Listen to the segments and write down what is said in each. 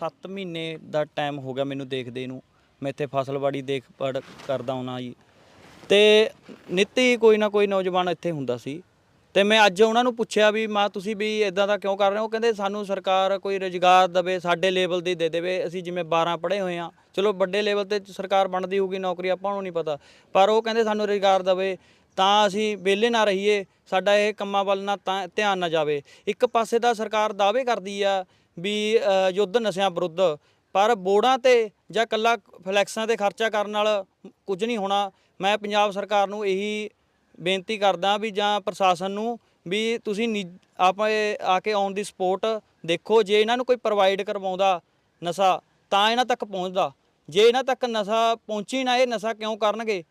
7 ਮਹੀਨੇ ਦਾ ਟਾਈਮ ਹੋ ਗਿਆ ਮੈਨੂੰ ਦੇਖਦੇ ਨੂੰ। ਮੈਂ ਇੱਥੇ ਫਸਲਵਾੜੀ ਦੇਖਭਾਲ ਕਰਦਾ ਹੁਣਾ ਜੀ। ਤੇ ਨਿੱਤੀ ਕੋਈ ਨਾ ਕੋਈ ਨੌਜਵਾਨ ਇੱਥੇ ਹੁੰਦਾ ਸੀ। ਤੇ ਮੈਂ ਅੱਜ ਉਹਨਾਂ ਨੂੰ ਪੁੱਛਿਆ ਵੀ, ਮਾਂ, ਤੁਸੀਂ ਵੀ ਇਦਾਂ ਦਾ ਕਿਉਂ ਕਰ ਰਹੇ ਹੋ? ਉਹ ਕਹਿੰਦੇ, ਸਾਨੂੰ ਸਰਕਾਰ ਕੋਈ ਰੁਜ਼ਗਾਰ ਦੇਵੇ, ਸਾਡੇ ਲੈਵਲ ਦੀ ਦੇ ਦੇਵੇ। ਅਸੀਂ ਜਿਵੇਂ 12 ਪੜ੍ਹੇ ਹੋਏ ਆ ਚਲੋ ਵੱਡੇ ਲੈਵਲ ਤੇ ਸਰਕਾਰ ਬਣਦੀ ਹੋਊਗੀ, ਨੌਕਰੀ ਆਪਾਂ ਨੂੰ ਨਹੀਂ ਪਤਾ। ਪਰ ਉਹ ਕਹਿੰਦੇ, ਸਾਨੂੰ ਰੁਜ਼ਗਾਰ ਦੇਵੇ। ਤਾਂ ਅਸੀਂ ਵਿਹਲੇ ਨਾ ਰਹੀਏ, ਸਾਡਾ ਇਹ ਕੰਮਾਂ ਵੱਲ ਨਾ ਤਾਂ ਧਿਆਨ ਨਾ ਜਾਵੇ। ਇੱਕ ਪਾਸੇ ਤਾਂ ਸਰਕਾਰ ਦਾਅਵੇ ਕਰਦੀ ਆ ਵੀ ਯੁੱਧ ਨਸ਼ਿਆਂ ਵਿਰੁੱਧ, ਪਰ ਬੋਰਡਾਂ ਤੇ ਜਾਂ ਕੱਲਾ ਫਲੈਕਸਾਂ ਤੇ ਖਰਚਾ ਕਰਨ ਨਾਲ ਕੁਝ ਨਹੀਂ ਹੋਣਾ। ਮੈਂ ਪੰਜਾਬ ਸਰਕਾਰ ਨੂੰ ਇਹੀ ਬੇਨਤੀ ਕਰਦਾ ਵੀ ਜਾਂ ਪ੍ਰਸ਼ਾਸਨ ਨੂੰ ਵੀ ਤੁਸੀਂ ਨਿ- ਆਪਾਂ ਆ ਕੇ ਆਉਣ ਦੀ ਸਪੋਰਟ ਦੇਖੋ। ਜੇ ਇਹਨਾਂ ਨੂੰ ਕੋਈ ਪ੍ਰੋਵਾਈਡ ਕਰਵਾਉਂਦਾ ਨਸ਼ਾ, ਤਾਂ ਇਹਨਾਂ ਤੱਕ ਪਹੁੰਚਦਾ। ਜੇ ਇਹਨਾਂ ਤੱਕ ਨਸ਼ਾ ਪਹੁੰਚੀ ਨਾ, ਇਹ ਨਸ਼ਾ ਕਿਉਂ ਕਰਨਗੇ?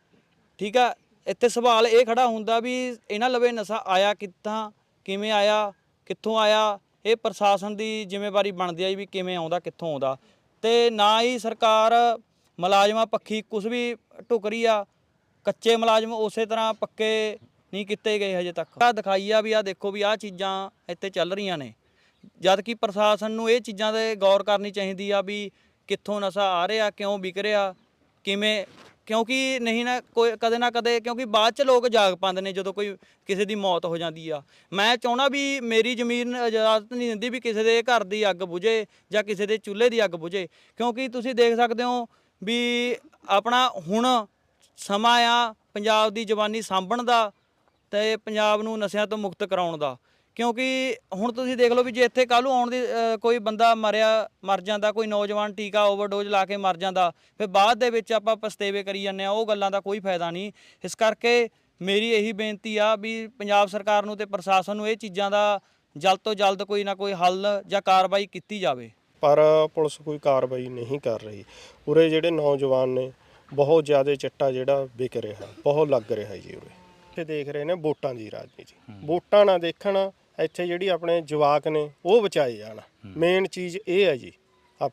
ਠੀਕ ਆ? ਇੱਥੇ ਸਵਾਲ ਇਹ ਖੜਾ ਹੁੰਦਾ ਵੀ ਇਹਨਾਂ ਲਵੇ ਨਸ਼ਾ ਆਇਆ ਕਿੱਥਾਂ, ਕਿਵੇਂ ਆਇਆ, ਕਿੱਥੋਂ ਆਇਆ, ਇਹ ਪ੍ਰਸ਼ਾਸਨ ਦੀ ਜ਼ਿੰਮੇਵਾਰੀ ਬਣਦੀ ਆ ਵੀ ਕਿਵੇਂ ਆਉਂਦਾ, ਕਿੱਥੋਂ ਆਉਂਦਾ। ਤੇ ਨਾ ਹੀ ਸਰਕਾਰ ਮੁਲਾਜ਼ਮਾਂ ਪੱਖੀ ਕੁਝ ਵੀ ਢੁਕ ਰਹੀ ਆ, ਕੱਚੇ ਮੁਲਾਜ਼ਮ ਉਸੇ ਤਰ੍ਹਾਂ ਪੱਕੇ ਨਹੀਂ ਕੀਤੇ ਗਏ ਹਜੇ ਤੱਕ। ਆ ਦਿਖਾਈ ਆ ਵੀ ਆ ਦੇਖੋ ਵੀ ਆ ਚੀਜ਼ਾਂ ਇੱਥੇ ਚੱਲ ਰਹੀਆਂ ਨੇ। ਜਦ ਕਿ ਪ੍ਰਸ਼ਾਸਨ ਨੂੰ ਇਹ ਚੀਜ਼ਾਂ ਤੇ ਗੌਰ ਕਰਨੀ ਚਾਹੀਦੀ ਆ ਵੀ ਕਿੱਥੋਂ ਨਸ਼ਾ ਆ ਰਿਹਾ, ਕਿਉਂ ਵਿਕ ਰਿਹਾ, ਕਿਵੇਂ ਕਿਉਂਕਿ ਨਹੀਂ ਨਾ ਕੋਈ, ਕਦੇ ਨਾ ਕਦੇ ਕਿਉਂਕਿ ਬਾਅਦ ਚ ਲੋਕ ਜਾਗ ਪਾਉਂਦੇ ਨੇ ਜਦੋਂ ਕੋਈ ਕਿਸੇ ਦੀ ਮੌਤ ਹੋ ਜਾਂਦੀ ਆ। ਮੈਂ ਚਾਹਣਾ ਵੀ ਮੇਰੀ ਜ਼ਮੀਨ ਇਜਾਜ਼ਤ ਨਹੀਂ ਦਿੰਦੀ ਵੀ ਕਿਸੇ ਦੇ ਘਰ ਦੀ ਅੱਗ ਬੁਝੇ ਜਾਂ ਕਿਸੇ ਦੇ ਚੁੱਲ੍ਹੇ ਦੀ ਅੱਗ ਬੁਝੇ। ਕਿਉਂਕਿ ਤੁਸੀਂ ਦੇਖ ਸਕਦੇ ਹੋ ਵੀ ਆਪਣਾ ਹੁਣ ਸਮਾਂ ਆ ਪੰਜਾਬ ਦੀ ਜਵਾਨੀ ਸਾਂਭਣ ਦਾ ਤੇ ਪੰਜਾਬ ਨੂੰ ਨਸ਼ਿਆਂ ਤੋਂ ਮੁਕਤ ਕਰਾਉਣ ਦਾ। ਕਿਉਂਕਿ ਹੁਣ ਤੁਸੀਂ ਦੇਖ ਲਓ ਵੀ ਜੇ ਇੱਥੇ ਕੱਲ੍ਹ ਨੂੰ ਆਉਣ ਦੀ ਅ, ਕੋਈ ਬੰਦਾ ਮਰਿਆ ਮਰ ਜਾਂਦਾ ਕੋਈ ਨੌਜਵਾਨ ਟੀਕਾ ਓਵਰਡੋਜ਼ ਲਾ ਕੇ ਮਰ ਜਾਂਦਾ ਫਿਰ ਬਾਅਦ ਦੇ ਵਿੱਚ ਆਪਾਂ ਪਛਤੇਵੇ ਕਰੀ ਜਾਂਦੇ ਆ ਉਹ ਗੱਲਾਂ ਦਾ ਕੋਈ ਫਾਇਦਾ ਨਹੀਂ। ਇਸ ਕਰਕੇ ਮੇਰੀ ਇਹੀ ਬੇਨਤੀ ਆ ਵੀ ਪੰਜਾਬ ਸਰਕਾਰ ਨੂੰ ਤੇ ਪ੍ਰਸ਼ਾਸਨ ਨੂੰ ਇਹ ਚੀਜ਼ਾਂ ਦਾ ਜਲਦ ਤੋਂ ਜਲਦ ਕੋਈ ਨਾ ਕੋਈ ਹੱਲ ਜਾਂ ਕਾਰਵਾਈ ਕੀਤੀ ਜਾਵੇ। ਪਰ ਪੁਲਿਸ ਕੋਈ ਕਾਰਵਾਈ ਨਹੀਂ ਕਰ ਰਹੀ। ਉਰੇ ਜਿਹੜੇ ਨੌਜਵਾਨ ਨੇ ਬਹੁਤ ਜ਼ਿਆਦਾ ਚਿੱਟਾ ਜਿਹੜਾ ਵਿਕ ਰਿਹਾ ਬਹੁਤ ਲੱਗ ਰਿਹਾ ਜੀ ਉਰੇ। ਇੱਥੇ ਦੇਖ ਰਹੇ ਨੇ ਵੋਟਾਂ ਦੀ ਰਾਜਨੀਤੀ। ਵੋਟਾਂ ਨਾ ਦੇਖਣ ਇੱਥੇ ਜਿਹੜੀ ਆਪਣੇ ਜਵਾਕ ਨੇ ਉਹ ਬਚਾਏ ਜਾਣ। ਮੇਨ ਚੀਜ਼ ਇਹ ਹੈ ਜੀ।